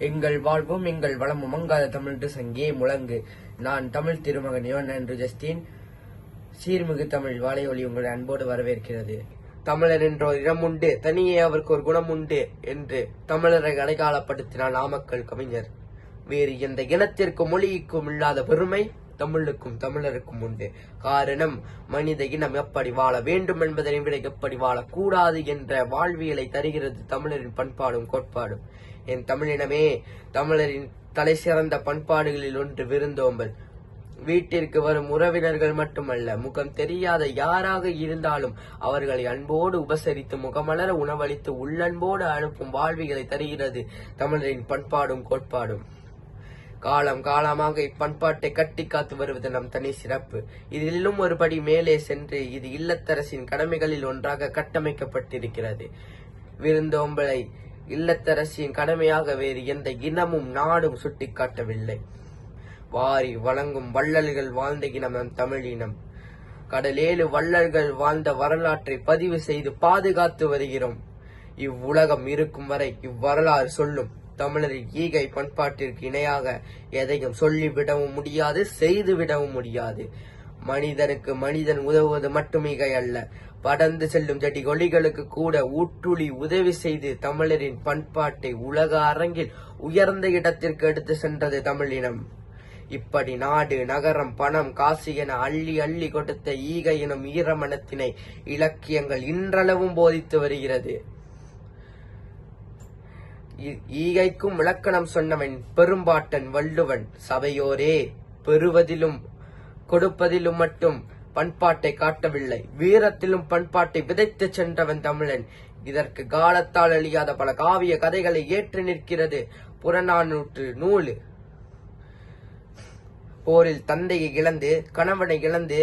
எங்கள் வாழ்வும் எங்கள் வளமும் மங்காத தமிழ் சங்கே முழங்கு. நான் தமிழ் திருமகன் யோன் என்று ஜஸ்டின். சீர்மிகு தமிழ் வாழை ஒளி உங்களை அன்போடு வரவேற்கிறது. தமிழர் என்ற ஒரு இடம் உண்டு தனியே அவருக்கு ஒரு குணம் உண்டு என்று தமிழரை அடையாளப்படுத்தினார் நாமக்கல் கவிஞர். வேறு எந்த இனத்திற்கும் மொழிக்கும் இல்லாத பெருமை தமிழுக்கும் தமிழருக்கும் உண்டு. காரணம் மனித இனம் எப்படி வாழ வேண்டும் என்பதனை விட எப்படி வாழக்கூடாது என்ற வாழ்வியலை தருகிறது தமிழரின் பண்பாடும் கோட்பாடும். என் தமிழினமே தமிழரின் தலை சிறந்த பண்பாடுகளில் ஒன்று விருந்தோம்பல். வீட்டிற்கு வரும் உறவினர்கள் மட்டுமல்ல முகம் தெரியாத யாராக இருந்தாலும் அவர்களை அன்போடு உபசரித்து முகமலர உணவளித்து உள்ளன்போடு அனுப்பும் வாழ்விகளை தருகிறது தமிழரின் பண்பாடும் கோட்பாடும். காலம் காலமாக இப்பண்பாட்டை கட்டி காத்து வருவது நம் தனி சிறப்பு. இதிலும் ஒருபடி மேலே சென்று இது இல்லத்தரசின் கடமைகளில் ஒன்றாக கட்டமைக்கப்பட்டிருக்கிறது. விருந்தோம்பலை இல்லத்தரசியின் கடமையாக வேறு எந்த இனமும் நாடும் சுட்டிக்காட்டவில்லை. வாரி வழங்கும் வள்ளல்கள் வாழ்ந்த இனம் நம் தமிழ் இனம். கடலேழு வள்ளல்கள் வாழ்ந்த வரலாற்றை பதிவு செய்து பாதுகாத்து வருகிறோம். இவ்வுலகம் இருக்கும் வரை இவ்வரலாறு சொல்லும். தமிழரின் ஈகை பண்பாட்டிற்கு இணையாக எதையும் சொல்லிவிடவும் முடியாது செய்துவிடவும் முடியாது. மனிதனுக்கு மனிதன் உதவுவது மட்டும் மிகை அல்ல. படர்ந்து செல்லும் செடி கொடிகளுக்கு கூட ஊற்றுளி உதவி செய்து தமிழரின் பண்பாட்டை உலக அரங்கில் உயர்ந்த இடத்திற்கு எடுத்து சென்றது தமிழினம் இப்படி நாடு நகரம் பணம் காசு என அள்ளி அள்ளி கொடுத்த ஈகை எனும் ஈரமனத்தினை இலக்கியங்கள் இன்றளவும் போதித்து வருகிறது. ஈகைக்கும் இலக்கணம் சொன்னவன் பெரும்பாட்டன் வள்ளுவன். சபையோரே பெறுவதிலும் கொடுப்பதிலும் மட்டும் பண்பாட்டை காட்டவில்லை. வீரத்திலும் பண்பாட்டை விதைத்து சென்றவன் தமிழன். இதற்கு காலத்தால் அழியாத பல காவிய கதைகளை ஏற்று நிற்கிறது. புறநானூற்று நூல் போரில் தந்தையை இழந்து கணவனை இழந்து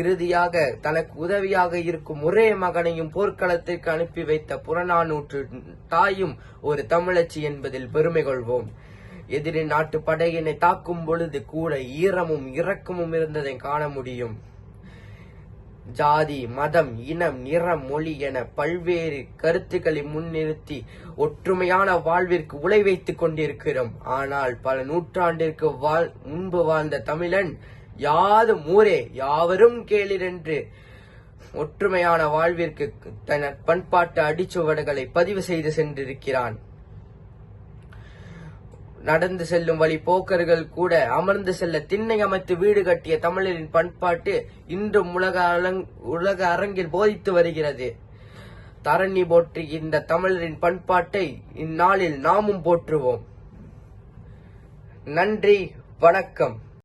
இறுதியாக தனக்கு உதவியாக இருக்கும் ஒரே மகனையும் போர்க்களத்திற்கு அனுப்பி வைத்த புறநானூற்று தாயும் ஒரு தமிழச்சி என்பதில் பெருமை கொள்வோம். எதிரி நாட்டு படையினை தாக்கும் பொழுது கூட ஈரமும் இரக்கமும் இருந்ததை காண முடியும். ஜாதி மதம் இனம் நிறம் மொழி என பல்வேறு கருத்துக்களை முன்னிறுத்தி ஒற்றுமையான வாழ்விற்கு உலை வைத்துக் கொண்டிருக்கிறோம். ஆனால் பல நூற்றாண்டிற்கு வாழ் முன்பு வாழ்ந்த தமிழன் யாதும் ஊரே யாவரும் கேளிரென்று ஒற்றுமையான வாழ்விற்கு தன பண்பாட்டு அடிச்சுவடுகளை பதிவு செய்து சென்றிருக்கிறான். நடந்து செல்லும் வழி போக்கர்கள் கூட அமர்ந்து செல்ல திண்ணை அமைத்து வீடு கட்டிய தமிழரின் பண்பாட்டு இன்றும் உலக அலங் உலக அரங்கில் போதித்து வருகிறது. தரணி போற்றி இந்த தமிழரின் பண்பாட்டை இந்நாளில் நாமும் போற்றுவோம். நன்றி வணக்கம்.